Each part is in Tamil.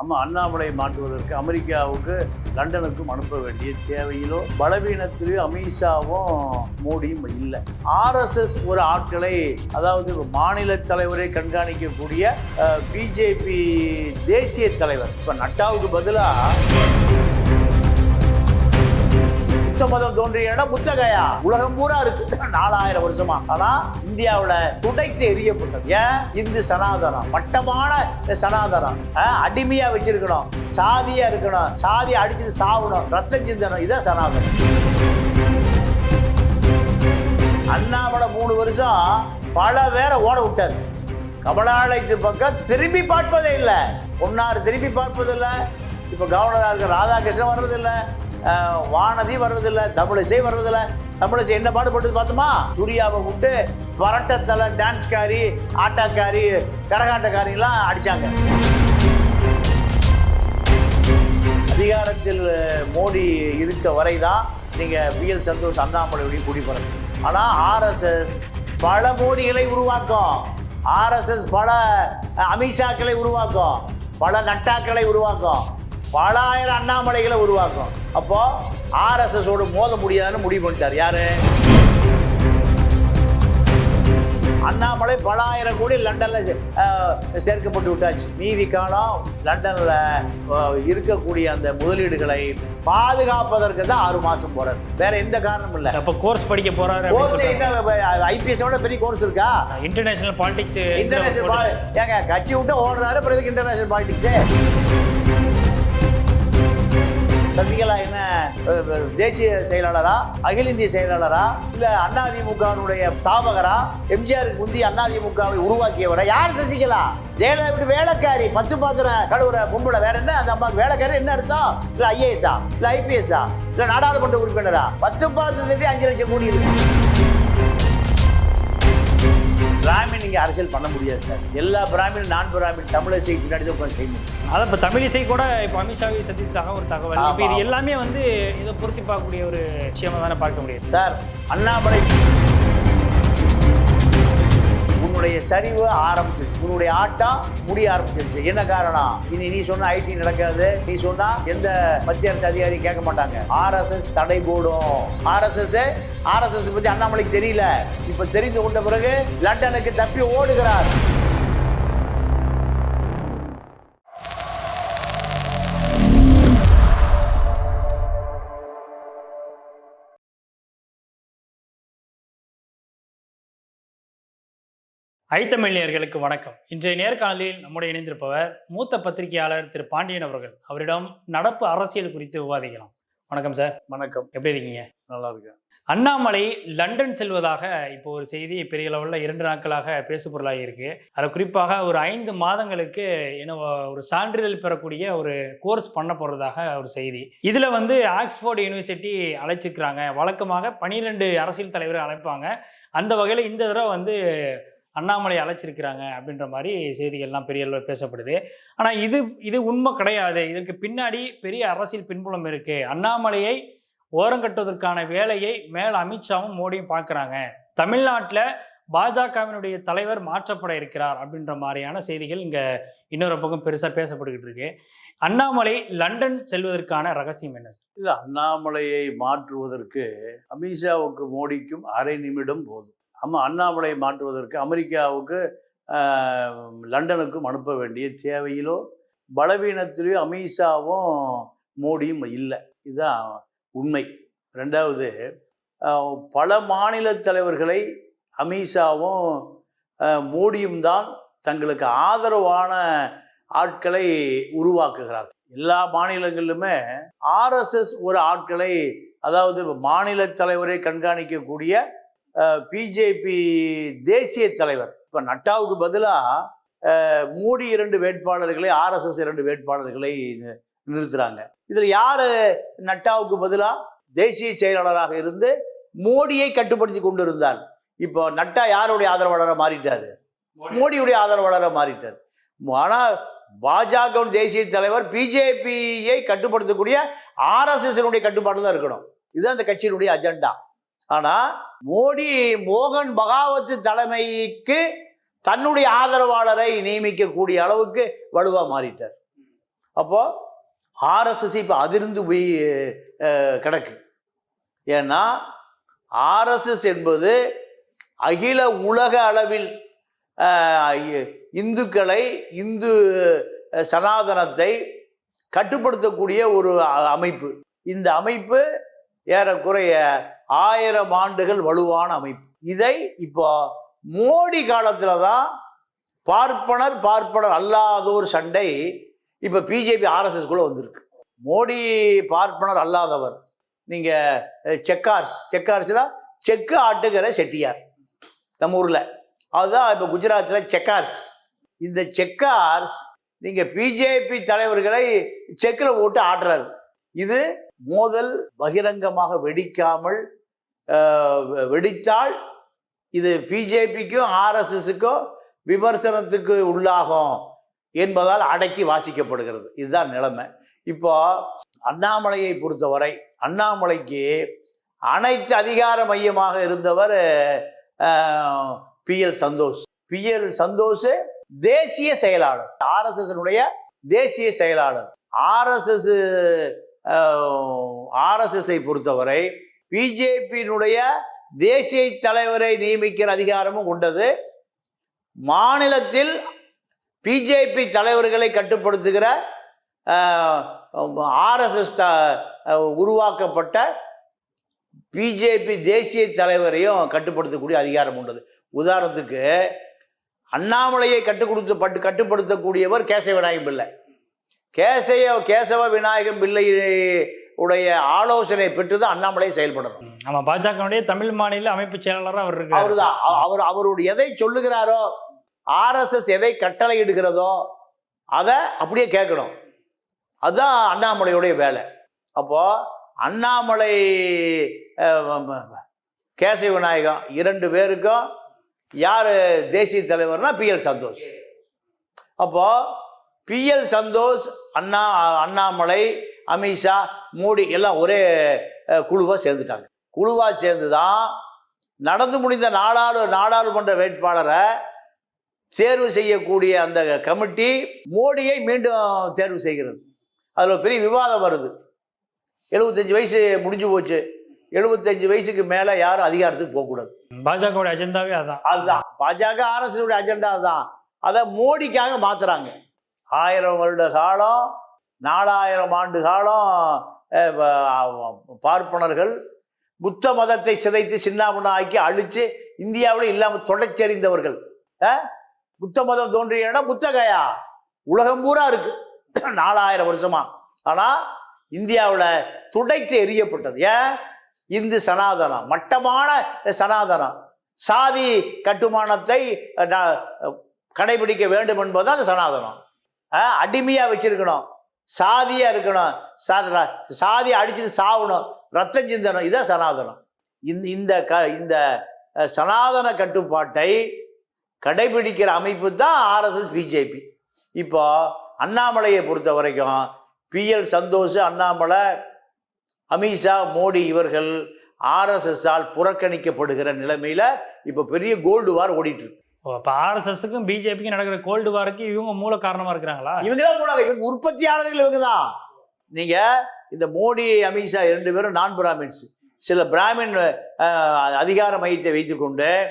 நம்ம அண்ணாமலை மாட்டுவதற்கு அமெரிக்காவுக்கு லண்டனுக்கும் அனுப்ப வேண்டிய தேவையிலோ பலவீனத்திலோ அமித்ஷாவும் மோடியும் இல்லை. ஆர்எஸ்எஸ் ஒரு ஆட்களை அதாவது மாநில தலைவரை கண்காணிக்கக்கூடிய பிஜேபி தேசிய தலைவர். இப்போ நட்டாவுக்கு பதிலாக புத்த மதம் தோன்றிய இடம் புத்தகயா? உலகம் பூரா இருக்கு. நாலாயிரம் வருஷமா. ஆனா இந்தியாவில துடைத்து எரியப்பட்டது. ஏன்? இந்து சனாதனம். மட்டமான சனாதனம். அடிமையா வச்சிருக்கணும். சாதியா இருக்கணும். சாதியை அடிச்சு சாவணும். ரத்தம் சிந்தனம் இதான் சனாதனம். அண்ணாமலை மூணு வருஷம் பல பேரை ஓட விட்டார். கமலாலயத்து பக்கம் திரும்பி பார்ப்பதே இல்லை. பொன்னார் திரும்பி பார்ப்பதில்லை. இப்போ கவர்னராக இருக்க ராதாகிருஷ்ணன் வர்றதில்லை. வானதி வர்றதில்லை தமிழிசை வர்றதில்லை தமிழிசை என்ன பாடுபட்டது பார்த்தோமா? சூர்யாவை விட்டு வரட்டத்தலை டான்ஸ்காரி ஆட்டாக்காரி கரகாட்டக்காரிலாம் அடித்தாங்க அதிகாரத்தில் மோடி இருக்க வரை தான் நீங்கள் பிஎல் சந்தோஷ் அண்ணாமலையுடைய கூடி போகிறது ஆனால் ஆர்எஸ்எஸ் பல மோடிகளை உருவாக்கும். ஆர்எஸ்எஸ் பல அமித்ஷாக்களை உருவாக்கும். பல நட்டாக்களை உருவாக்கும். பல ஆயிரம் அண்ணாமலைகளை உருவாக்கும். அப்போ ஆர்எஸ்எஸ் ஓடு மோத முடியாதுன்னு முடிவு பண்ணிட்டார். யாரு? அண்ணாமலை பல ஆயிரம் கோடி லண்டன்ல சேர்க்கப்பட்டு விட்டாச்சு. மீதி காலம் லண்டன்ல இருக்கக்கூடிய அந்த முதலீடுகளை பாதுகாப்பதற்கு தான் ஆறு மாசம் போறாரு. வேற எந்த காரணமும் இல்லை. அப்ப கோர்ஸ் படிக்க போறாரு கோர்ஸ் ஐபிஎஸ் விட பெரிய கோர்ஸ் இருக்கா? இன்டர்நேஷனல் பாலிடிக்ஸ் இன்டர்நேஷனல் ஏங்க கட்சி விட்டு ஓடுறாரு எதுக்கு இன்டர்நேஷனல் பாலிடிக்ஸே சசிகலா என்ன? தேசிய செயலாளரா அகில இந்திய செயலாளரா இல்ல அதிமுகவினுடைய ஸ்தாபகரா எம்ஜிஆருக்கு முந்தி அதிமுகவை உருவாக்கியவரா? யார் சசிகலா? ஜெயலலிதா இப்படி வேலைக்காரி பத்து பாத்திரம் கழுவுற பொம்பளை வேற என்ன? அந்த அம்மாவுக்கு வேலைக்காரி என்ன அர்த்தம்? இல்ல ஐஏஎஸ்ஆ? இல்ல ஐபிஎஸ்ஆ? இல்ல நாடாளுமன்ற உறுப்பினரா? பத்து பாத்திரத்துக்கு அஞ்சு லட்சம் கூடி இருக்கு பிராமின் இங்க அரசியல் பண்ண முடியாது சார். எல்லா பிராமின் நான் பிராமின் தமிழிசை பின்னாடி தான் உட்கார்ந்து செய்ய முடியும் அதான் இப்போ தமிழிசை கூட இப்போ அமித்ஷாவை சந்தித்ததாக ஒரு தகவல். இப்போ இது. எல்லாமே வந்து இதை பொருத்தி பார்க்கக்கூடிய ஒரு விஷயமா தானே பார்க்க முடியுது. சார் அண்ணாமலை உன்னுடைய சரிவு ஆரம்பிச்சிருச்சு. உன்னுடைய ஆட்டம் முடிய ஆரம்பிச்சிருச்சு. என்ன காரணம் இனி நீ சொன்ன ஐடி நடக்காது. நீ சொன்னா எந்த மத்திய அரசு அதிகாரி கேட்க மாட்டாங்க. ஆர்எஸ்எஸ் தடை போடும். ஆர்எஸ்எஸ் ஆர்எஸ்எஸ் பத்தி அண்ணாமலைக்கு தெரியல. இப்ப தெரிந்து கொண்ட பிறகு லண்டனுக்கு தப்பி ஓடுகிறார். ஐத்தமிழியர்களுக்கு வணக்கம். இன்றைய நேர்காணலில் நம்முடைய இணைந்திருப்பவர் மூத்த பத்திரிகையாளர் திரு பாண்டியன் அவர்கள். அவரிடம் நடப்பு அரசியல் குறித்து விவாதிக்கலாம். வணக்கம் சார். வணக்கம். எப்படி இருக்கீங்க? நல்லா இருக்கு அண்ணாமலை லண்டன் செல்வதாக இப்போ ஒரு செய்தி பெரிய லெவலில் இரண்டு நாட்களாக பேசுபொருளாகி இருக்கு. அதில் குறிப்பாக ஒரு ஐந்து மாதங்களுக்கு என்ன ஒரு சான்றிதழ் பெறக்கூடிய ஒரு கோர்ஸ் பண்ண போகிறதாக ஒரு செய்தி. இதில் வந்து ஆக்ஸ்போர்ட் யூனிவர்சிட்டி அழைச்சிருக்கிறாங்க. வழக்கமாக பனிரெண்டு அரசியல் தலைவரை அழைப்பாங்க. அந்த வகையில் இந்த தடவை வந்து அண்ணாமலை அழைச்சிருக்கிறாங்க அப்படின்ற மாதிரி செய்திகள்லாம் பெரிய அளவில் பேசப்படுது. ஆனால் இது இது உண்மை கிடையாது. இதற்கு பின்னாடி பெரிய அரசியல் பின்புலம் இருக்குது அண்ணாமலையை ஓரங்கட்டுவதற்கான வேலையை மேல் அமித்ஷாவும் மோடியும் பார்க்குறாங்க. தமிழ்நாட்டில் பாஜகவினுடைய தலைவர் மாற்றப்பட இருக்கிறார் அப்படின்ற மாதிரியான செய்திகள் இங்கே இன்னொரு பக்கம் பெருசாக பேசப்பட்டுக்கிட்டு இருக்கு. அண்ணாமலை லண்டன் செல்வதற்கான ரகசியம் என்ன? இல்ல அண்ணாமலையை மாற்றுவதற்கு அமித்ஷாவுக்கு மோடிக்கும் அரை நிமிடம் போதும். அம்மா அண்ணாமலை மாற்றுவதற்கு அமெரிக்காவுக்கு லண்டனுக்கும் அனுப்ப வேண்டிய தேவையிலோ பலவீனத்திலேயோ அமித்ஷாவும் மோடியும் இல்லை. இதுதான் உண்மை. ரெண்டாவது பல மாநில தலைவர்களை அமித்ஷாவும் மோடியும் தான் தங்களுக்கு ஆதரவான ஆட்களை உருவாக்குகிறார்கள். எல்லா மாநிலங்களிலுமே ஆர்எஸ்எஸ் ஒரு ஆட்களை அதாவது மாநில தலைவரை கண்காணிக்கக்கூடிய பிஜேபி தேசிய தலைவர். இப்போ நட்டாவுக்கு பதிலாக மோடி இரண்டு வேட்பாளர்களை ஆர்எஸ்எஸ் இரண்டு வேட்பாளர்களை நிறுத்துறாங்க. இதில் யார் நட்டாவுக்கு பதிலாக தேசிய செயலாளராக இருந்து மோடியை கட்டுப்படுத்தி கொண்டு இருந்தார் இப்போ நட்டா யாருடைய ஆதரவாளராக மாறிட்டாரு? மோடியுடைய ஆதரவாளராக மாறிட்டார். ஆனால் பாஜக தேசிய தலைவர் பிஜேபியை கட்டுப்படுத்தக்கூடிய ஆர்எஸ்எஸ்னுடைய கட்டுப்பாடு தான் இருக்கணும். இதுதான் அந்த கட்சியினுடைய அஜெண்டா. ஆனால் மோடி மோகன் பகாவத் தலைமைக்கு தன்னுடைய ஆதரவாளரை நியமிக்கக்கூடிய அளவுக்கு வலுவா மாறிட்டார். அப்போ ஆர்எஸ்எஸ் இப்போ அதிர்ந்து போய் கிடக்கு. ஏன்னா ஆர்எஸ்எஸ் என்பது அகில உலக அளவில் இ- இந்துக்களை இந்து சனாதனத்தை கட்டுப்படுத்தக்கூடிய ஒரு அமைப்பு. இந்த அமைப்பு ஏறக்குறைய ஆயிரம் ஆண்டுகள் வலுவான அமைப்பு. இதை இப்போ மோடி காலத்தில் தான் பார்ப்பனர் பார்ப்பனர் அல்லாத ஒரு சண்டை இப்போ பிஜேபி ஆர்எஸ்எஸ்குள்ளே வந்திருக்கு. மோடி பார்ப்பனர் அல்லாதவர். நீங்கள் செக்கார்ஸ். செக்கார்ஸ்னா செக்கு ஆட்டுகிற செட்டியார் நம்ம ஊரில். அதுதான் இப்போ குஜராத்தில் செக்கார்ஸ். இந்த செக்கார்ஸ் நீங்கள் பிஜேபி தலைவர்களை செக்கில் போட்டு ஆடுறாரு இது மோதல் பகிரங்கமாக வெடிக்காமல் வெடித்தால் இது பிஜேபிக்கும் ஆர்எஸ்எஸுக்கும் விமர்சனத்துக்கு உள்ளாகும் என்பதால் அடக்கி வாசிக்கப்படுகிறது. இதுதான் நிலைமை. இப்போ அண்ணாமலையை பொறுத்தவரை அண்ணாமலைக்கு அனைத்து அதிகார மையமாக இருந்தவர் B L Santhosh. B L Santhosh தேசிய செயலாளர். ஆர்எஸ்எஸ்னுடைய தேசிய செயலாளர். ஆர்எஸ்எஸ் ஆர்எஸ்எஸ்ஐ பொறுத்தவரை பிஜேபியினுடைய தேசிய தலைவரை நியமிக்கிற அதிகாரமும் கொண்டது மாநிலத்தில் பிஜேபி தலைவர்களை கட்டுப்படுத்துகிற ஆர்எஸ்எஸ் த உருவாக்கப்பட்ட பிஜேபி தேசிய தலைவரையும் கட்டுப்படுத்தக்கூடிய அதிகாரம் உண்டது. உதாரணத்துக்கு அண்ணாமலையை கட்டுக் கொடுத்து பட்டு கட்டுப்படுத்தக்கூடியவர் கேசவ விநாயகம் பிள்ளை கேசய கேசவ விநாயகம் பிள்ளை உடைய ஆலோசனை பெற்று தான் அண்ணாமலை செயல்படணும். ஆமா பாஜகவுடைய தமிழ் மாநில அமைப்பு செயலாளராக அவர் இருக்காரு. அவர்தான் அ- அவர் அவருடைய எதை சொல்லுகிறாரோ ஆர்எஸ்எஸ் எதை கட்டளை இடுகிறதோ அதை அப்படியே கேட்கணும். அதுதான் அண்ணாமலையுடைய வேலை. அப்போ அண்ணாமலை கேசவ விநாயகம் இரண்டு பேருக்கும் யார் தேசிய தலைவர்னா பிஎல் சந்தோஷ். அப்போ பிஎல் சந்தோஷ் அண்ணா அண்ணாமலை அமித்ஷா மோடி எல்லாம் ஒரே குழுவாக சேர்ந்துட்டாங்க. குழுவாக சேர்ந்து தான் நடந்து முடிந்த நாடாளு நாடாளுமன்ற வேட்பாளரை தேர்வு செய்யக்கூடிய அந்த கமிட்டி மோடியை மீண்டும் தேர்வு செய்கிறது. அதில் ஒரு பெரிய விவாதம் வருது. எழுபத்தஞ்சு வயசு முடிஞ்சு போச்சு. எழுபத்தஞ்சு வயசுக்கு மேலே யாரும் அதிகாரத்துக்கு போகக்கூடாது. பாஜகவுடைய அஜெண்டாவே அதான். அதுதான். பாஜக அரசுடைய அஜெண்டா தான் அதை மோடிக்காக மாத்துறாங்க. ஆயிரம் வருட காலம் நாலாயிரம் ஆண்டு காலம் பார்ப்பனர்கள் புத்த மதத்தை சிதைத்து சின்னாபுண்ணா ஆக்கி அழித்து இந்தியாவில் இல்லாமல் தொடச்செறிந்தவர்கள் புத்த மதம் தோன்றிய இடம் புத்தகயா? உலகம் பூரா இருக்கு. நாலாயிரம் வருஷமா. ஆனால் இந்தியாவில் துடைத்து எரியப்பட்டது ஏன்? இந்து சனாதனம் மட்டமான சனாதனம். சாதி கட்டுமானத்தை கடைபிடிக்க வேண்டும் என்பது அந்த சனாதனம். அடிமையாக அடிமையா வச்சிருக்கணும். சாதியா இருக்கணும். சா- சாதியை அடிச்சுட்டு சாவணும். ரத்தம் சிந்தனம் இதான் சனாதனம். இந்த இந்த க இந்த சனாதன கட்டுப்பாட்டை கடைபிடிக்கிற அமைப்பு தான் ஆர்எஸ்எஸ் பிஜேபி இப்போ அண்ணாமலையை பொறுத்த வரைக்கும் பிஎல் சந்தோஷ் அண்ணாமலை அமித்ஷா மோடி இவர்கள் ஆர்எஸ்எஸ்ஸால் புறக்கணிக்கப்படுகிற நிலைமையில் இப்போ பெரிய கோல்டு வார் ஓடிட்டுருக்கு இப்போ ஆர்எஸ்எஸ்க்கும் பிஜேபிக்கும் நடக்கிற கோல்டு வாருக்கு இவங்க மூல காரணமாக இருக்கிறாங்களா? இவங்க தான் மூல இவங்க உற்பத்தியாளர்கள் இவங்க தான் நீங்கள் இந்த மோடி அமித்ஷா இரண்டு பேரும் நான் பிராமின்ஸ் சில பிராமின் அதிகார மையத்தை வைத்துக்கொண்டு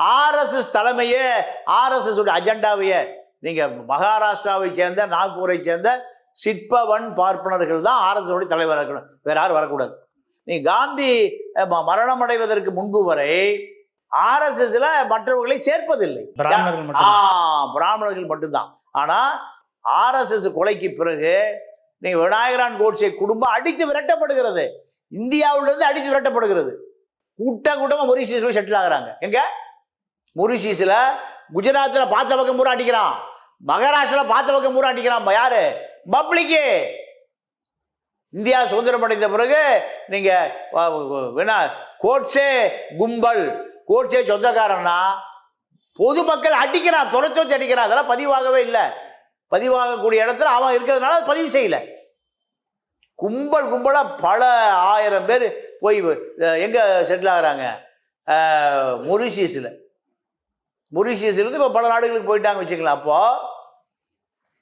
ஆர்எஸ்எஸ் தலைமையே ஆர்எஸ்எஸ் அஜெண்டாவையே நீங்கள் மகாராஷ்டிராவை சேர்ந்த நாக்பூரை சேர்ந்த சிற்பவன் பார்ப்பனர்கள் தான் ஆர்எஸ்எஸோடைய தலைவராக இருக்கணும். வேற யாரும் வரக்கூடாது. நீ காந்தி ம- மரணமடைவதற்கு முன்பு வரை ஆர்எஸ்எஸ்ல மற்றவர்களை சேர்ப்பதில்லை. பிராமணர்கள் ஆ மட்டும் பிராமணர்கள் மட்டும்தான். ஆனா ஆர்எஸ்எஸ் கொலைக்கு பிறகு நீங்க விநாயகரான் கோட்சே குடும்பம் அடித்து விரட்டப்படுகிறது. இந்தியாவிலிருந்து அடித்து விரட்டப்படுகிறது. கூட்ட கூட்டமா மொரிஷியஸ் போய் செட்டில் ஆகுறாங்க. எங்க? மொரிஷியஸ்ல குஜராத்தில் பார்த்த பக்கம் பூரா அடிக்கிறான். மகாராஷ்டிரால பார்த்த பக்கம் பூரா அடிக்கிறான். யாரு? பப்ளிக்கு. இந்தியா சுதந்திரம் அடைந்த பிறகு நீங்க வ- வ- வினா கோட்ஸே கும்பல். கோட்ஸே சொந்தக்காரன்னா பொதுமக்கள் அடிக்கிறான் துரத்து வச்சு அடிக்கிறான். அதெல்லாம் பதிவாகவே இல்லை. பதிவாகக்கூடிய இடத்துல அவன் இருக்கிறதுனால அது பதிவு செய்யல. கும்பல் கும்பலாக பல ஆயிரம் பேர் போய் எங்கே செட்டில் ஆகுறாங்க? மொரிஷியஸில். மொரிஷியஸ்லேருந்து இப்போ பல நாடுகளுக்கு போயிட்டாங்க வச்சுக்கலாம் அப்போ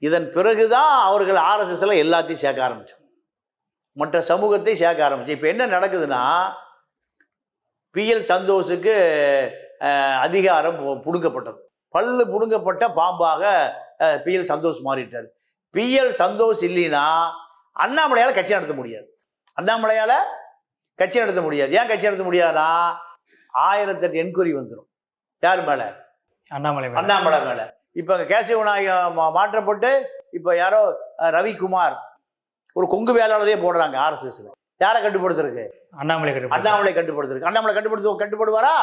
இதன் பிறகு தான் அவர்கள் ஆர்எஸ்எஸ்ல எல்லாத்தையும் சேர்க்க ஆரம்பித்தோம் மற்ற சமூகத்தை சேர்க்க ஆரம்பிச்சு இப்போ என்ன நடக்குதுன்னா பிஎல் சந்தோஷுக்கு அதிகாரம் புடுங்கப்பட்டது. பல்லு புடுங்கப்பட்ட பாம்பாக பிஎல் சந்தோஷ் மாறிட்டார். பிஎல் சந்தோஷ் இல்லைன்னா அண்ணாமலையால் கட்சி நடத்த முடியாது. அண்ணாமலையால் கட்சி நடத்த முடியாது. ஏன் கட்சி நடத்த முடியாதுன்னா ஆயிரத்தெட்டு என்கொயரி வந்துடும் யார் மேலே? அண்ணாமலை மேல. அண்ணாமலை மேலே. இப்போ கேசவநாயகம் மாற்றப்பட்டு இப்போ யாரோ ரவிக்குமார் ஒரு கொங்கு வேளாளரையே போடுறாங்க ஆர்எஸ்எஸ்ல யாரை கட்டுப்படுத்துறதுக்கு? அண்ணாமலை அண்ணாமலை கட்டுப்படுத்துறதுக்கு. அண்ணாமலை கட்டுப்படுத்து கட்டுப்படுவாரா?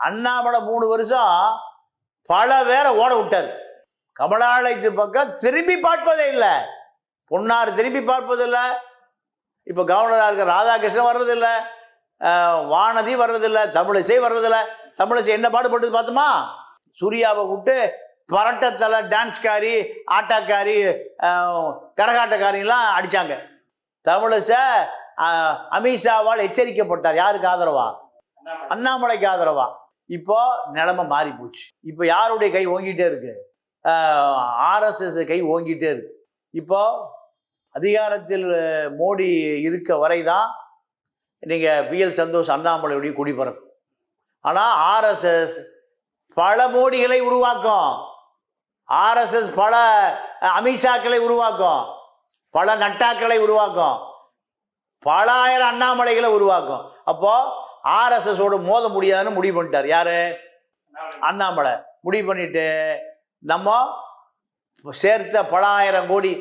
அண்ணாமலை மூணு வருஷம் பல பேரை ஓட விட்டார். கமலாலயத்து பக்கம் திரும்பி பார்ப்பதே இல்லை. பொன்னார் திரும்பி பார்ப்பதில்லை இப்போ கவர்னராக இருக்கிற ராதாகிருஷ்ணன் வர்றதில்ல வானதி வர்றதில்ல தமிழிசை வர்றதில்ல தமிழிசை என்ன பாடுபட்டது பார்த்தோமா சூர்யாவை விட்டு பரட்டத்தலை டான்ஸ்காரி ஆட்டாக்காரி கரகாட்டக்காரிலாம் அடிச்சாங்க. தமிழிசை அமித்ஷாவால் எச்சரிக்கப்பட்டார். யாருக்கு ஆதரவா? அண்ணாமலைக்கு ஆதரவா? இப்போ நிலைமை மாறி போச்சு. இப்போ யாருடைய கை ஓங்கிட்டே இருக்கு? ஆர்எஸ்எஸ் கை ஓங்கிட்டே இருக்கு. இப்போ அதிகாரத்தில் மோடி இருக்க வரை தான் நீங்கள் பிஎல் சந்தோஷ் அண்ணாமலையுடைய குடி பறக்கும். ஆனால் ஆர்எஸ்எஸ் பல மோடிகளை உருவாக்கும். ஆர்எஸ்எஸ் பல அமித்ஷாக்களை உருவாக்கும். பல நட்டாக்களை உருவாக்கும். பல ஆயிரம் அண்ணாமலைகளை உருவாக்கும். அப்போ ஆர்எஸ்எஸோட மோத முடியாதுன்னு முடிவு பண்ணிட்டார். யாரு? அண்ணாமலை. முடிவு பண்ணிட்டு நம்ம சேர்த்த பல ஆயிரம் கோடி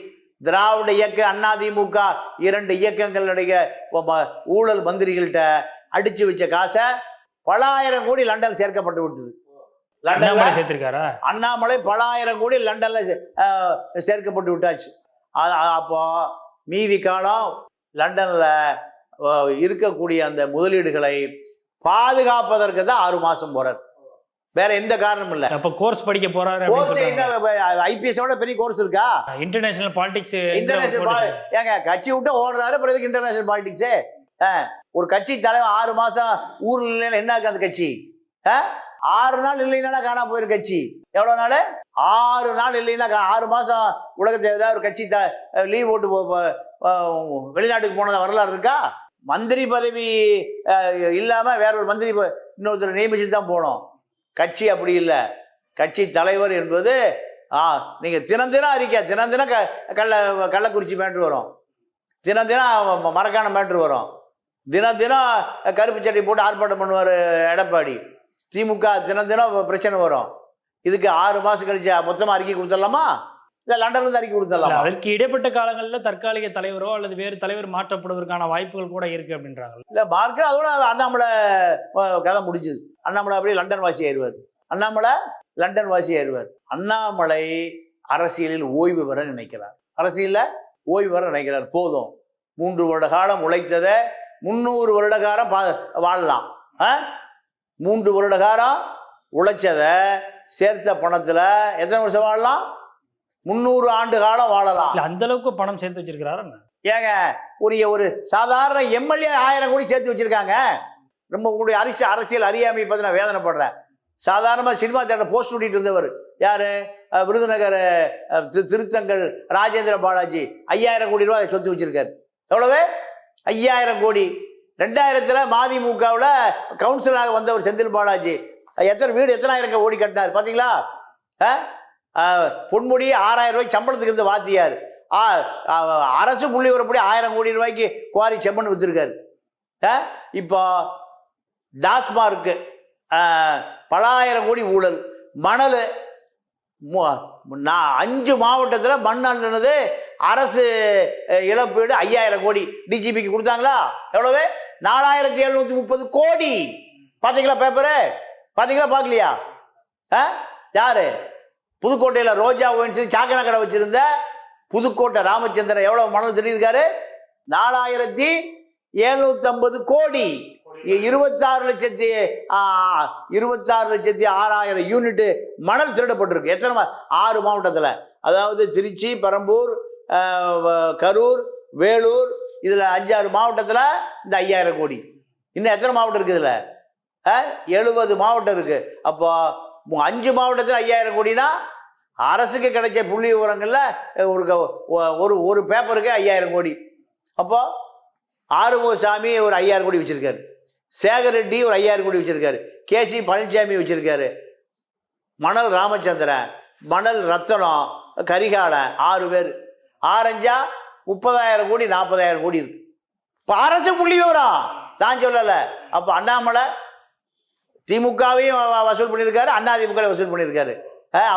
திராவிட இயக்க அதிமுக இரண்டு இயக்கங்களுடைய ஊழல் மந்திரிகள்கிட்ட அடிச்சு வச்ச காசை பல ஆயிரம் கோடி லண்டன் சேர்க்கப்பட்டு விட்டது. அண்ணாமலை சேர்த்திருக்காரா? அண்ணாமலை பல ஆயிரம் கோடி லண்டன்ல சேர்க்கப்பட்டு விட்டாச்சு. அப்போ மீதி காலம் லண்டன்ல இருக்கக்கூடிய அந்த முதலீடுகளை பாதுகாப்பதற்கு தான் ஆறு மாசம் போறார். வேற எந்த காரணமும் இல்லை. அப்ப கோர்ஸ் படிக்க போறாரு கோர்ஸ் ஐபிஎஸ் விட பெரிய கோர்ஸ் இருக்கா? இன்டர்நேஷனல் பாலிடிக்ஸ் இன்டர்நேஷனல் ஏங்க கட்சி விட்டு ஓடுறாரு அப்புறம் எதுக்கு இன்டர்நேஷனல் பாலிடிக்ஸே ஒரு கட்சி தலைவன் ஆறு மாசம் ஊர்ல இல்லைன்னா என்ன ஆகுது அந்த கட்சி? ஆறு நாள் இல்லைன்னா காணாம போயிரு கட்சி. எவ்வளவு நாள்? ஆறு நாள் இல்லைன்னா ஆறு மாதம் உலகத்தை ஏதாவது ஒரு கட்சி த லீவ் போட்டு போ- வெளிநாட்டுக்கு போனதை வரலாறு இருக்கா? மந்திரி பதவி இல்லாமல் வேற ஒரு மந்திரி இன்னொருத்தர் நியமிச்சுட்டு தான் போனோம். கட்சி அப்படி இல்லை. கட்சி தலைவர் என்பது ஆ நீங்கள் தினம் தினம் அறிக்கை தினந்தினம் க கள்ள கள்ளக்குறிச்சி மேட்ரு வரும். தினம் தினம் மேட்ரு வரும். தினம் தினம் கருப்பு சட்டை போட்டு ஆர்ப்பாட்டம் பண்ணுவார் எடப்பாடி. திமுக தினம் தினம் பிரச்சனை வரும். இதுக்கு ஆறு மாசம் கழிச்சு மொத்தமா அறிக்கை கொடுத்துடலாமா? இல்லை லண்டன்ல இருந்து அறிக்கை கொடுத்துடலாமா? அதற்கு இடைப்பட்ட காலங்கள்ல தற்காலிக தலைவரோ அல்லது வேறு தலைவர் மாற்றப்படுவதற்கான வாய்ப்புகள் கூட இருக்கு அப்படின்றாங்க. இல்லை மார்க்க அதோட அண்ணாமலை கதை முடிஞ்சுது. அண்ணாமலை அப்படியே லண்டன் வாசி ஆயிடுவார் அண்ணாமலை லண்டன் வாசி ஆயிடுவார் அண்ணாமலை அரசியலில் ஓய்வு பெற நினைக்கிறார். அரசியலில் ஓய்வு பெற நினைக்கிறார். போதும். மூன்று வருட காலம் உழைத்ததை முந்நூறு வருட காலம் பா வாழலாம்? மூன்று வருட காலம் உழைச்சதை சேர்த்த பணத்தில் எத்தனை வருஷம் வாழலாம்? முந்நூறு ஆண்டு காலம் வாழலாம். இல்ல அந்த அளவுக்கு பணம் சேர்த்து வச்சிருக்கிறாரு? ஏங்க ஒரு ஒரு சாதாரண எம்எல்ஏ ஆயிரம் கோடி சேர்த்து வச்சிருக்காங்க. ரொம்ப உங்களுடைய அரசு அரசியல் அறியாமை பற்றி நான் வேதனைப்படுறேன். சாதாரணமாக சினிமா தேட்டர் போஸ்ட் ஓட்டிட்டு இருந்தவர். யாரு? விருதுநகர் அஹ், திரு- திருத்தங்கல் ராஜேந்திர பாலாஜி. ஐயாயிரம் கோடி ரூபாய் சொத்து வச்சிருக்காரு. எவ்வளவு? ஐயாயிரம் கோடி. ரெண்டாயிரத்துல மதிமுகவில் கவுன்சிலராக வந்தவர் செந்தில் பாலாஜி. எத்தனை வீடு எத்தனாயிரம் கோடி கட்டினார் பார்த்தீங்களா பொன்முடி ஆறாயிரம் ரூபாய்க்கு சம்பளத்துக்கு இருந்து வாத்தியார் ஆ, அரசு புள்ளி உரப்படி ஆயிரம் கோடி ரூபாய்க்கு குவாரி செம்மண் வித்துருக்காரு. ஆ, இப்போ டாஸ்மார்க்கு பல ஆயிரம் கோடி ஊழல் மணல் நான் அஞ்சு மாவட்டத்தில் மண் அரசு இழப்பீடு ஐயாயிரம் கோடி. டிஜிபிக்கு கொடுத்தாங்களா? எவ்வளவு? நாலாயிரத்தி எழுநூத்தி முப்பது கோடி. பார்த்தீங்களா பேப்பரு பார்த்தீங்களா பார்க்கலையா ஆ? யாரு? புதுக்கோட்டையில் ரோஜா ஓயின்ஸ் சாக்கனா கடை வச்சிருந்த புதுக்கோட்டை ராமச்சந்திரன் எவ்வளவு மணல் திடீர்காரு நாலாயிரத்தி எழுநூத்தம்பது கோடி. இருபத்தாறு லட்சத்தி இருபத்தாறு லட்சத்தி ஆறாயிரம் யூனிட் மணல் திருடப்பட்டிருக்கு. எத்தனை ஆறு மாவட்டத்தில். அதாவது திருச்சி பெரம்பூர் கரூர் வேலூர் இதில் அஞ்சாறு மாவட்டத்தில் இந்த ஐயாயிரம் கோடி. இன்னும் எத்தனை மாவட்டம் இருக்குது இதில்? எழுபது மாவட்டம் இருக்கு. அப்போ அஞ்சு மாவட்டத்தில் ஐயாயிரம் கோடினா அரசுக்கு கிடைச்ச புள்ளி விவரங்களில் ஒரு ஒரு ஒரு பேப்பருக்கு ஐயாயிரம் கோடி. அப்போ ஆறுமுகசாமி ஒரு ஐயாயிரம் கோடி வச்சிருக்காரு. சேகர் ரெட்டி ஒரு ஐயாயிரம் கோடி வச்சிருக்காரு. கேசி பழனிசாமி வச்சிருக்காரு. மணல் ராமச்சந்திரன் மணல் ரத்தனம் கரிகாலன் ஆறு பேர். ஆரஞ்சா முப்பதாயிரம் கோடி நாற்பதாயிரம் கோடி இருக்கு. இப்போ அரசு புள்ளி விவரம் தான் சொல்லலை. அப்போ அண்ணாமலை திமுகவையும் வசூல் பண்ணியிருக்காரு அண்ணா திமுக வசூல் பண்ணியிருக்காரு.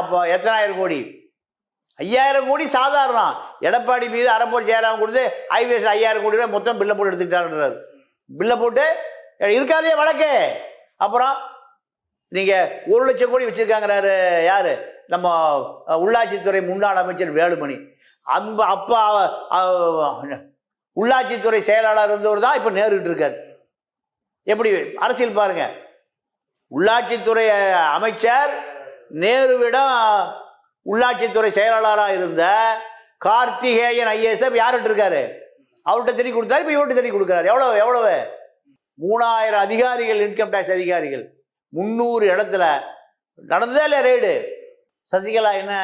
அப்போ எத்தனாயிரம் கோடி? ஐயாயிரம் கோடி சாதாரணம். எடப்பாடி மீது அறப்போர் ஜெயராம் கொடுத்து ஐபிஎஸ் ஐயாயிரம் கோடி ரூபாய் மொத்தம் பில்லை போட்டு எடுத்துக்கிட்டாருன்றார். பில்லை போட்டு இருக்காதே வழக்கு. அப்புறம் நீங்கள் ஒரு லட்சம் கோடி வச்சுருக்காங்கிறாரு யார்? நம்ம உள்ளாட்சித்துறை முன்னாள் அமைச்சர் வேலுமணி. அந்த அப்பா உள்ளாட்சித்துறை செயலாளர் இருந்தவர் தான் இப்போ நேருகிட்டு இருக்கார் எப்படி அரசியல் பாருங்கள் உள்ளாட்சித்துறை அமைச்சர் நேருவிடம் உள்ளாட்சித்துறை செயலாளராக இருந்த கார்த்திகேயன் ஐஏஎஸ்எஃப் யார்கிட்ட இருக்காரு? அவர்கிட்ட தண்ணி கொடுத்தாரு இப்போ இவர்கிட்ட தண்ணி கொடுக்குறாரு. எவ்வளோ எவ்வளவு? மூணாயிரம் அதிகாரிகள் இன்கம் டேக்ஸ் அதிகாரிகள். முந்நூறு இடத்துல. நடந்ததே இல்லையா ரெய்டு சசிகலா என்ன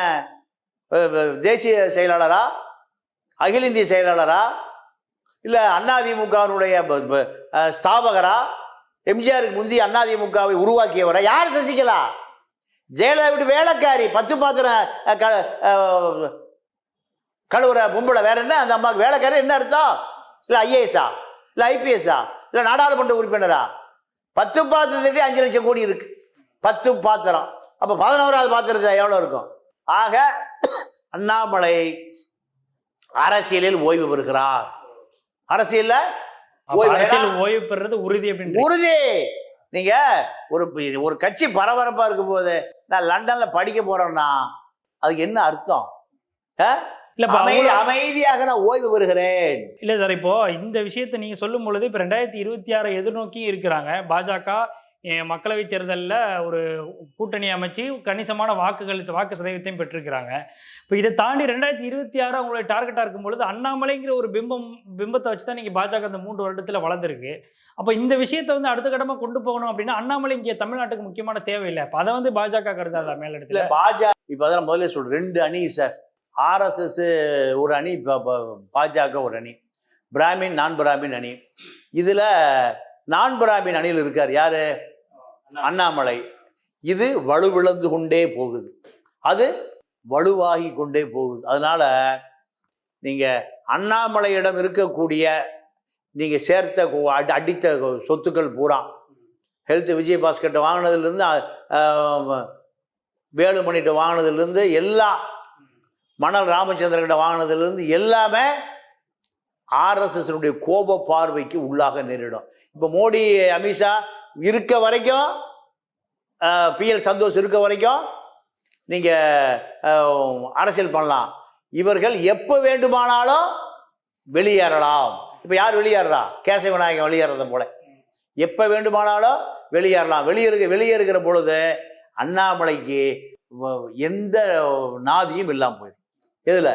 தேசிய செயலாளரா? அகில இந்திய செயலாளரா? இல்லை அதிமுகவினுடைய ஸ்தாபகரா? எம்ஜிஆருக்கு முந்தி அதிமுகவை உருவாக்கியவரை யார் சசிகலா? ஜெயலலிதா விட்டு வேலைக்காரி பத்து பாத்திரம் க கழுவுற பொம்பளை வேற என்ன? அந்த அம்மாவுக்கு வேலைக்காரி என்ன அர்த்தம்? இல்லை ஐஏஎஸ்ஸா? இல்லை ஐபிஎஸ்ஸா? இல்லை நாடாளுமன்ற உறுப்பினரா? பத்து பாத்திரத்துக்கு அஞ்சு லட்சம் கோடி இருக்கு. பத்து பாத்திரம். அப்போ பதினோராவது பாத்திரத்தில் எவ்வளோ இருக்கும்? ஆக அண்ணாமலை அரசியலில் ஓய்வு பெறுகிறார். அரசியலில் அரசியல் ஓய்வு பெறுறது உறுதி அப்படின்னு உறுதி. நீங்க ஒரு ஒரு கட்சி பரபரப்பா இருக்கும் போது நான் லண்டன்ல படிக்க போறேன்னா அதுக்கு என்ன அர்த்தம்? இல்ல அமைதியாக நான் ஓய்வு பெறுகிறேன். இல்ல சார் இப்போ இந்த விஷயத்தை நீங்க சொல்லும் பொழுது இப்போ ரெண்டாயிரத்தி இருபத்தி ஆறு எதிர்நோக்கி இருக்கிறாங்க. பாஜக மக்களவைத் தேர்தலில் ஒரு கூட்டணி அமைச்சு கணிசமான வாக்குகள் வாக்கு சதவீதத்தையும் பெற்றிருக்கிறாங்க. இப்போ இதை தாண்டி ரெண்டாயிரத்தி இருபத்தி ஆறு அவங்களுடைய டார்கெட்டாக இருக்கும் பொழுது அண்ணாமலைங்கிற ஒரு பிம்பம் பிம்பத்தை வச்சு தான் நீங்கள் பாஜக இந்த மூன்று வருடத்தில் வளர்ந்துருக்கு. அப்போ இந்த விஷயத்தை வந்து அடுத்த கட்டமாக கொண்டு போகணும் அப்படின்னா அண்ணாமலை இங்கே தமிழ்நாட்டுக்கு முக்கியமான தேவையில்லை. அப்போ அதை வந்து பாஜக கருதாதா மேலிடத்தில்? பாஜக இப்போ அதான் முதல்ல சொல்கிறேன் ரெண்டு அணி சார் ஆர்எஸ்எஸ் ஒரு அணி பாஜக ஒரு அணி. பிராமின் நான் பிராமின் அணி. இதில் நான் பிராமின் அணியில் இருக்கார் யாரு? அண்ணாமலை. இது வலுவிழந்து கொண்டே போகுது. அது வலுவாகி கொண்டே போகுது. அதனால நீங்க அண்ணாமலையிடம் இருக்கக்கூடிய நீங்க சேர்த்த அடித்த சொத்துக்கள் பூரா ஹெல்த் விஜயபாஸ்கர்ட்ட வாங்கினதுலேருந்து வேலுமணிகிட்ட வாங்கினதுலேருந்து எல்லாம் மணல் ராமச்சந்திரன்கிட்ட வாங்கினதுலேருந்து எல்லாமே ஆர்எஸ்எஸ்னுடைய கோப பார்வைக்கு உள்ளாக நேரிடும். இப்போ மோடி அமித்ஷா இருக்க வரைக்கும் பிஎல் சந்தோஷ் இருக்க வரைக்கும் நீங்கள் அரசியல் பண்ணலாம். இவர்கள் எப்போ வேண்டுமானாலும் வெளியேறலாம். இப்போ யார் வெளியேறா கேசவ விநாயகன் வெளியேறத போல. எப்போ வேண்டுமானாலும் வெளியேறலாம். வெளியேறு வெளியேறுகிற பொழுது அண்ணாமலைக்கு எந்த நாதியும் இல்லாமல் போயிடும். எதில்?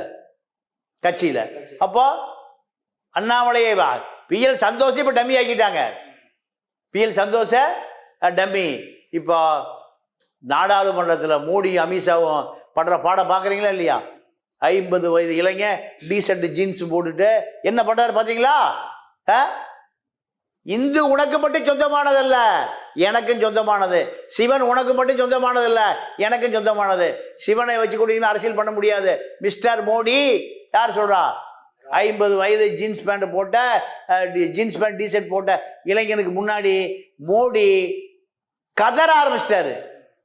கட்சியில். அப்போ அண்ணாமலையை வா. பிஎல் சந்தோஷம் இப்போ டம்மி ஆக்கிட்டாங்க. பிஎல் சந்தோஷ டம்மி இப்போ நாடாளுமன்றத்தில் மோடி அமித்ஷாவும் படுற பாடம் பார்க்குறீங்களா இல்லையா? ஐம்பது வயது இளைஞன் டீசெண்ட் ஜீன்ஸ் போட்டுட்டு என்ன பண்ணுறாரு பார்த்தீங்களா ஆ இந்து உனக்கு மட்டும் சொந்தமானதல்ல. எனக்கும் சொந்தமானது. சிவன் உனக்கு மட்டும் சொந்தமானதல்ல. எனக்கும் சொந்தமானது. சிவனை வச்சு கூட அரசியல் பண்ண முடியாது. மிஸ்டர் மோடி யார் சொல்றா? ஐம்பது வயது ஜீன்ஸ் பேண்ட் போட்ட ஜீன்ஸ் பேண்ட் டிஷர்ட் போட்ட இளைஞனுக்கு முன்னாடி மோடி கதற ஆரம்பிச்சிட்டாரு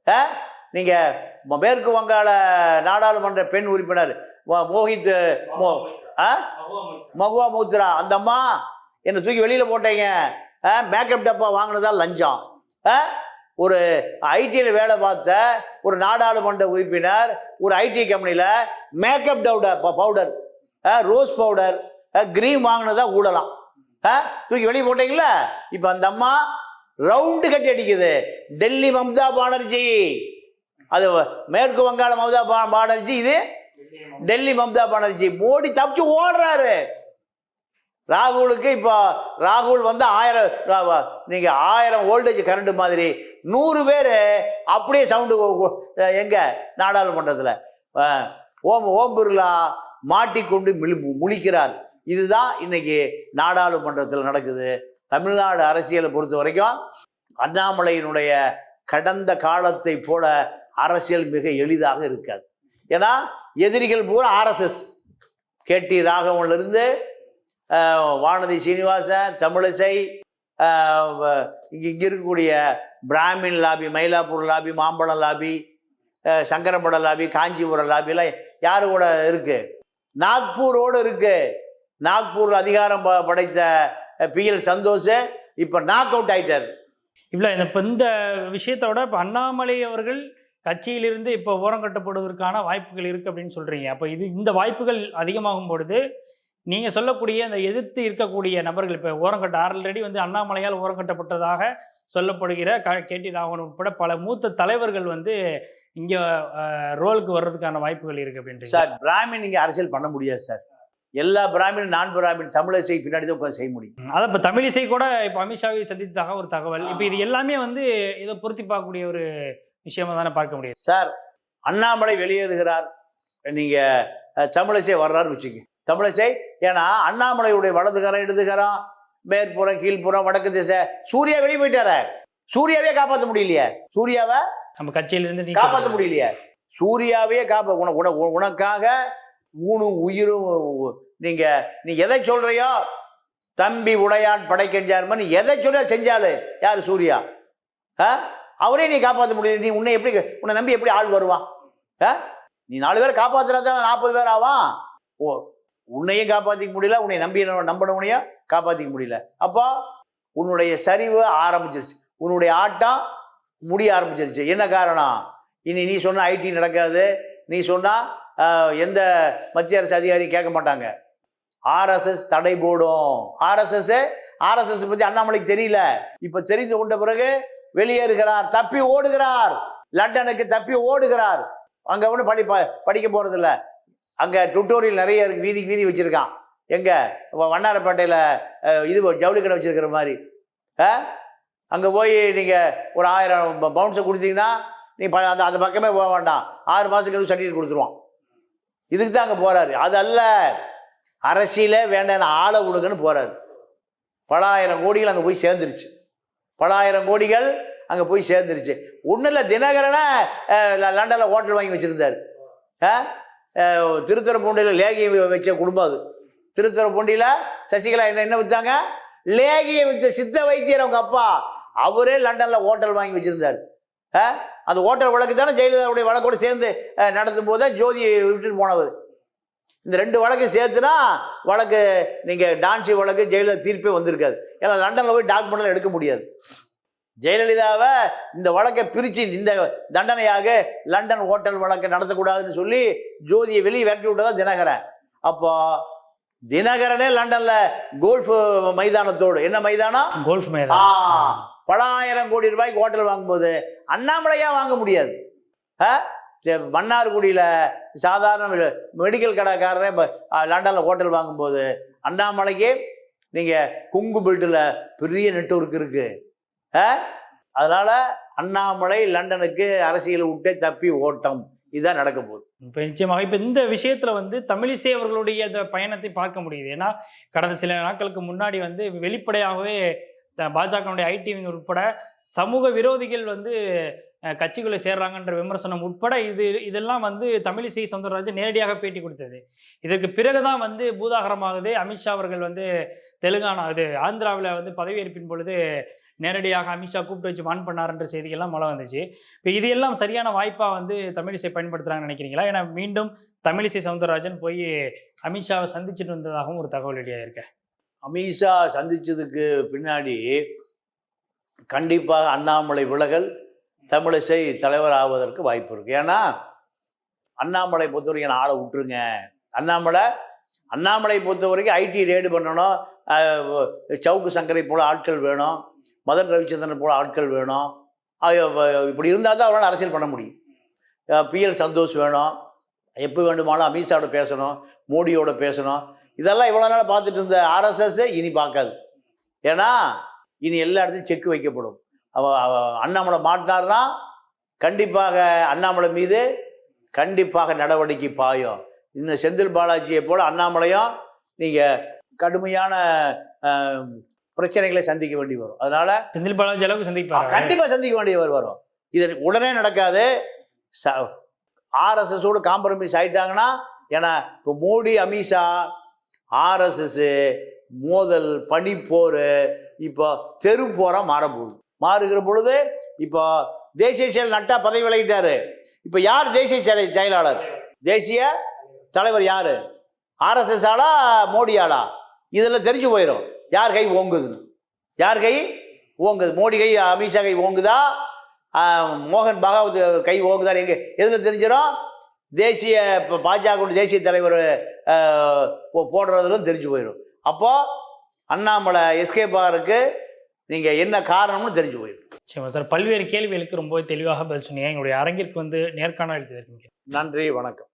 ஆ? நீங்க மேற்கு வங்காள நாடாளுமன்ற பெண் உறுப்பினர் மோஹித் மோ ஆ மகுவா மூத்ரா அந்த அம்மா என்னை தூக்கி வெளியில் போட்டீங்க மேக்கப் டப்பா வாங்கினதா லஞ்சம் ஆ? ஒரு ஐடியில் வேலை பார்த்த ஒரு நாடாளுமன்ற உறுப்பினர் ஒரு ஐடி கம்பெனியில் மேக்கப் டவுடர் பவுடர் ரோஸ் பவுடர் கிரீம் வாங்கினதா ஊழலாம் ஆ? தூக்கி வெளியே போட்டீங்களா இப்போ அந்த அம்மா ரவுண்டு கட்டி அடிக்குது. டெல்லி மம்தா பானர்ஜி. அது மேற்கு வங்காள மம்தா பா- பானர்ஜி இது டெல்லி மம்தா பானர்ஜி. மோடி தப்பிச்சு ஓடுறாரு. ராகுலுக்கு இப்போ ராகுல் வந்து ஆயிரம் ரா- நீங்க ஆயிரம் வோல்டேஜ் கரண்ட் மாதிரி நூறு பேர் அப்படியே சவுண்டு எங்க? நாடாளுமன்றத்தில். ஓம் ஓம் பிர்லா மாட்டிக்கொண்டு மிளி முழிக்கிறார். இதுதான் இன்னைக்கு நாடாளுமன்றத்தில் நடக்குது. தமிழ்நாடு அரசியலை பொறுத்த வரைக்கும் அண்ணாமலையினுடைய கடந்த காலத்தை போல அரசியல் மிக எளிதாக இருக்காது. ஏன்னா எதிரிகள் பூரா ஆர்எஸ்எஸ் கேடி ராகவன்லேருந்து வானதி சீனிவாசன் தமிழிசை இங்கே இங்கே இருக்கக்கூடிய Brahmin lobby Mylapore lobby Mambalam lobby சங்கரம்பட lobby Kanchipuram லாபிலாம் யார் கூட இருக்குது நாக்பூரோடு இருக்கு. நாக்பூர் அதிகாரம் ப- படைத்த பி. எல். சந்தோஷ் இப்போ நாக் அவுட் ஆயிட்டார். இல்லை இந்த இப்போ இந்த விஷயத்தோட இப்போ அண்ணாமலை அவர்கள் கட்சியிலிருந்து இப்போ ஓரங்கட்டப்படுவதற்கான வாய்ப்புகள் இருக்குது அப்படின்னு சொல்கிறீங்க அப்போ இது இந்த வாய்ப்புகள் அதிகமாகும் பொழுது நீங்கள் சொல்லக்கூடிய அந்த எதிர்த்து இருக்கக்கூடிய நபர்கள் இப்போ ஓரங்கட்ட ஆல்ரெடி வந்து அண்ணாமலையால் ஓரங்கட்டப்பட்டதாக சொல்லப்படுகிற க கேடி ராகவன் உட்பட பல மூத்த தலைவர்கள் வந்து இங்கே ரோலுக்கு வர்றதுக்கான வாய்ப்புகள் இருக்குது அப்படின்ட்டு சார் பிராமின் இங்க அரசியல் பண்ண முடியாது சார். எல்லா பிராமின் நான் பிராமின் தமிழிசை பின்னாடி தான் செய்ய முடியும். அதை இப்போ தமிழிசை கூட இப்போ அமித்ஷாவை சந்தித்ததாக ஒரு தகவல். இப்போ இது எல்லாமே வந்து இதை பொருத்தி பார்க்கக்கூடிய ஒரு விஷயமா தானே பார்க்க முடியுது. சார் அண்ணாமலை வெளியேறுகிறார். நீங்க அஹ், தமிழிசை வர்றாரு வச்சுக்க தமிழிசை ஏன்னா அண்ணாமலையுடைய வலதுகரம் இடதுகரம் மேற்புறம் கீழ்ப்புறம் வடக்கு திசை. சூர்யா வெளியே போயிட்டாரே. சூர்யாவே காப்பாற்ற முடியலையே. சூர்யாவை நம்ம கட்சியிலிருந்து நீ காப்பாற்ற முடியலையே. சூர்யாவே காப்பா உன உன உன- உனக்காக ஊனும் உயிரும் நீங்க நீ எதை சொல்றியோ? தம்பி உடையான் படைக்கஞ்சாருமா நீ எதை சொல்ல செஞ்சாலு யாரு சூர்யா? ஆ? அவரே நீ காப்பாற்ற முடியல. நீ உன்னை எப்படி உன்னை நம்பி எப்படி ஆள் வருவான் ஆ? நீ நாலு பேரை காப்பாத்துறா தான் நாற்பது பேர் ஆவான் ஓ உன்னையும் காப்பாத்திக்க முடியல உன்னை நம்பி நம்பினவனையும் காப்பாத்திக்க முடியல. அப்போ உன்னுடைய சரிவு ஆரம்பிச்சிருச்சு. உன்னுடைய ஆட்டம் முடிய ஆரம்பிச்சிருச்சு. என்ன காரணம்? இனி நீ சொன்ன ஐடி நடக்காது. நீ சொன்னா எந்த மத்திய அரசு அதிகாரி கேட்க மாட்டாங்க. ஆர்எஸ்எஸ் தடை போடும். ஆர்எஸ்எஸ் ஆர்எஸ்எஸ் பத்தி அண்ணாமலைக்கு தெரியல. இப்ப தெரிந்து கொண்ட பிறகு வெளியேறுகிறார் தப்பி ஓடுகிறார். லண்டனுக்கு தப்பி ஓடுகிறார். அங்க ஒன்றும் படி படிக்க போறது இல்ல அங்க டுட்டோரியல் நிறைய இருக்கு வீதி வீதி வச்சிருக்கான். எங்க வண்ணாரப்பேட்டையில் வண்ணாரப்பேட்டையில இது ஜவுளி கடை வச்சிருக்கிற மாதிரி. அங்கே போய் நீங்கள் ஒரு ஆயிரம் பவுன்ஸை கொடுத்தீங்கன்னா நீ ப- அந்த அந்த பக்கமே போக வேண்டாம். ஆறு மாதத்துக்கு எதுவும் சர்டிஃபிகேட் கொடுத்துருவான். இதுக்கு தான் அங்கே போகிறாரு அது அல்ல அரசியலே வேண்டாம் ஆளை விடுங்கன்னு போகிறாரு பல ஆயிரம் கோடிகள் அங்கே போய் சேர்ந்துருச்சு. பல ஆயிரம் கோடிகள் அங்கே போய் சேர்ந்துருச்சு. ஒன்றும் இல்லை தினகரனை லண்டனில் ஹோட்டல் வாங்கி வச்சுருந்தார். திருத்துறைப்பூண்டியில் லேகியை வச்ச குடும்பம் அது. திருத்துறைப்பூண்டியில் சசிகலா என்ன என்ன விற்றாங்க லேகியை விற்ற சித்த வைத்தியர் அவங்க அப்பா. அவரே லண்டனில் ஹோட்டல் வாங்கி வச்சுருந்தார். அந்த ஹோட்டல் வழக்கு தானே ஜெயலலிதாவுடைய வழக்கோடு சேர்ந்து நடத்தும் போது தான் ஜோதியை விட்டுட்டு போனது இந்த ரெண்டு வழக்கு சேர்த்துனா வழக்கு நீங்கள் டான்சி வழக்கு ஜெயலலிதா தீர்ப்பே வந்திருக்காது. ஏன்னா லண்டனில் போய் டாக்குமெண்ட்லாம் எடுக்க முடியாது. ஜெயலலிதாவை இந்த வழக்கை பிரித்து இந்த தண்டனையாக லண்டன் ஹோட்டல் வழக்கை நடத்தக்கூடாதுன்னு சொல்லி ஜோதியை வெளியே விரட்டி விட்டதா தினகரன். அப்போ தினகரனே லண்டன்ல கோல்ஃப் மைதானத்தோடு என்ன மைதானம்? கோல்ஃப் மைதானம். பல ஆயிரம் கோடி ரூபாய்க்கு ஹோட்டல் வாங்கும்போது அண்ணாமலையாக வாங்க முடியாது. ஆ? சாதாரண மெடிக்கல் கடைக்காரரே லண்டனில் ஹோட்டல் வாங்கும்போது அண்ணாமலைக்கு நீங்கள் குங்கு பில்டில் பெரிய நெட்வொர்க் இருக்குது ஆ? அண்ணாமலை லண்டனுக்கு அரசியல் விட்டே தப்பி ஓட்டம். இதுதான் நடக்க போகுது. இப்போ நிச்சயமாக இப்போ இந்த விஷயத்தில் வந்து தமிழிசை அவர்களுடைய அந்த பயணத்தை பார்க்க முடியுது. ஏன்னா கடந்த சில நாட்களுக்கு முன்னாடி வந்து வெளிப்படையாகவே பாஜகவுடைய ஐடிவிங் உட்பட சமூக விரோதிகள் வந்து அஹ், கட்சிக்குள்ளே சேர்றாங்கன்ற விமர்சனம் உட்பட இது இதெல்லாம் வந்து தமிழிசை சவுந்தரராஜன் நேரடியாக பேட்டி கொடுத்தது. இதற்கு பிறகுதான் வந்து பூதாகரமாகுது அமித்ஷா அவர்கள் வந்து தெலுங்கானா இது ஆந்திராவில் வந்து பதவியேற்பின் பொழுது நேரடியாக அமித்ஷா கூப்பிட்டு வச்சு வான் பண்ணார்ன்ற செய்திகள்லாம் மழை வந்துச்சு. இப்போ இது எல்லாம் சரியான வாய்ப்பாக வந்து தமிழிசை பயன்படுத்துகிறாங்கன்னு நினைக்கிறீங்களா? ஏன்னா மீண்டும் தமிழிசை சவுந்தரராஜன் போய் அமித்ஷாவை சந்திச்சுட்டு வந்ததாகவும் ஒரு தகவல் வெளியாக இருக்கேன் அமித்ஷா சந்தித்ததுக்கு பின்னாடி கண்டிப்பாக அண்ணாமலை விலகல் தமிழிசை தலைவர் ஆவதற்கு வாய்ப்பு இருக்குது ஏன்னா அண்ணாமலை பொறுத்த வரைக்கும் ஆளை விட்டுருங்க. அண்ணாமலை அண்ணாமலை பொறுத்த வரைக்கும் ஐடி ரேடு பண்ணணும். சவுக்கு சங்கரை போல் ஆட்கள் வேணும். மதன் ரவிச்சந்திரன் போல் ஆட்கள் வேணும். இப்படி இருந்தால் தான் அவரால் அரசியல் பண்ண முடியும். பிஎல் சந்தோஷ் வேணும். எப்போ வேண்டுமானாலும் அமித்ஷாவோட பேசணும். மோடியோட பேசணும். இதெல்லாம் இவ்வளோ நாள் பார்த்துட்டு இருந்த ஆர்எஸ்எஸ் இனி பார்க்காது. ஏன்னா இனி எல்லா இடத்துலையும் செக் வைக்கப்படும். அவ அண்ணாமலை மாட்டினார்னா கண்டிப்பாக அண்ணாமலை மீது கண்டிப்பாக நடவடிக்கை பாயும். இன்னும் செந்தில் பாலாஜியை போல அண்ணாமலையும் நீங்கள் கடுமையான பிரச்சனைகளை சந்திக்க வேண்டி வரும். அதனால செந்தில் பாலாஜி அளவுக்கு சந்திப்பாரு? கண்டிப்பாக சந்திக்க வேண்டியவர் வரும். இது உடனே நடக்காது. ச ஆர்எஸ்எஸோடு காம்ப்ரமைஸ் ஆயிட்டாங்கன்னா ஏன்னா இப்போ மோடி அமித்ஷா ஆர்எஸ்எஸ்ஸு மோதல் பனிப்போர் இப்போ தெரு போராக மாறப்போகுது மாறுகிற பொழுது இப்போ தேசிய செயல் நட்டா பதவி விலகிட்டாரு. இப்போ யார் தேசிய செயலாளர்? தேசிய தலைவர் யார்? ஆர்எஸ்எஸ் ஆளா மோடி ஆளா? இதெல்லாம் தெரிஞ்சு போயிடும் யார் கை ஓங்குதுன்னு. யார் கை ஓங்குது? மோடி கை அமித்ஷா கை ஓங்குதா? மோகன் பகவத் கை ஓங்குதா எங்க எதில் தெரிஞ்சிடும் தேசிய இப்போ பாஜக தேசிய தலைவர் போடுறதுலும் தெரிஞ்சு போயிடும் அப்போ அண்ணாமலை எஸ்கேப் ஆகிறதுக்கு நீங்கள் என்ன காரணம்னு தெரிஞ்சு போயிடும் சரி சார். பல்வேறு கேள்விகளுக்கு ரொம்ப தெளிவாக பதில் சொன்னீங்க. எங்களுடைய அரங்கிற்கு வந்து நேர்காணல் நன்றி வணக்கம்.